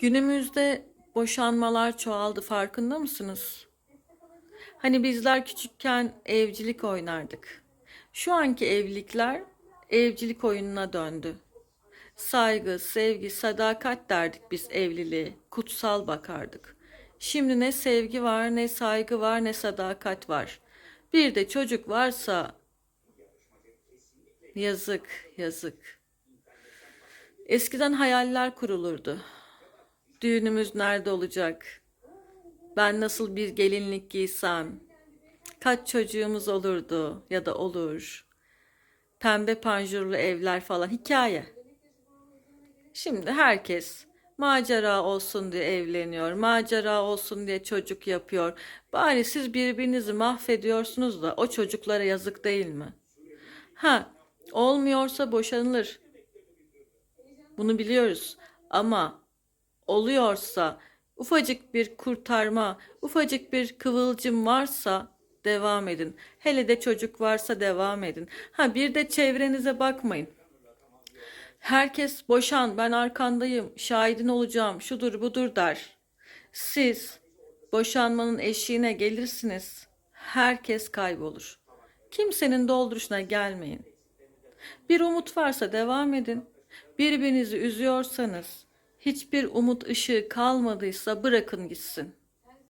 Günümüzde boşanmalar çoğaldı farkında mısınız? Hani bizler küçükken evcilik oynardık. Şu anki evlilikler evcilik oyununa döndü. Saygı, sevgi, sadakat derdik biz evliliğe. Kutsal bakardık. Şimdi ne sevgi var, ne saygı var, ne sadakat var. Bir de çocuk varsa yazık, yazık. Eskiden hayaller kurulurdu. Düğünümüz nerede olacak? Ben nasıl bir gelinlik giysem? Kaç çocuğumuz olurdu ya da olur? Pembe panjurlu evler falan hikaye. Şimdi herkes macera olsun diye evleniyor, macera olsun diye çocuk yapıyor. Bari siz birbirinizi mahvediyorsunuz da o çocuklara yazık değil mi? Ha, olmuyorsa boşanılır. Bunu biliyoruz. Ama oluyorsa ufacık bir kurtarma, ufacık bir kıvılcım varsa devam edin. Hele de çocuk varsa devam edin. Ha bir de çevrenize bakmayın. Herkes boşan, ben arkandayım, şahidin olacağım, şudur budur der. Siz boşanmanın eşiğine gelirsiniz. Herkes kaybolur. Kimsenin dolduruşuna gelmeyin. Bir umut varsa devam edin. Birbirinizi üzüyorsanız, hiçbir umut ışığı kalmadıysa bırakın gitsin.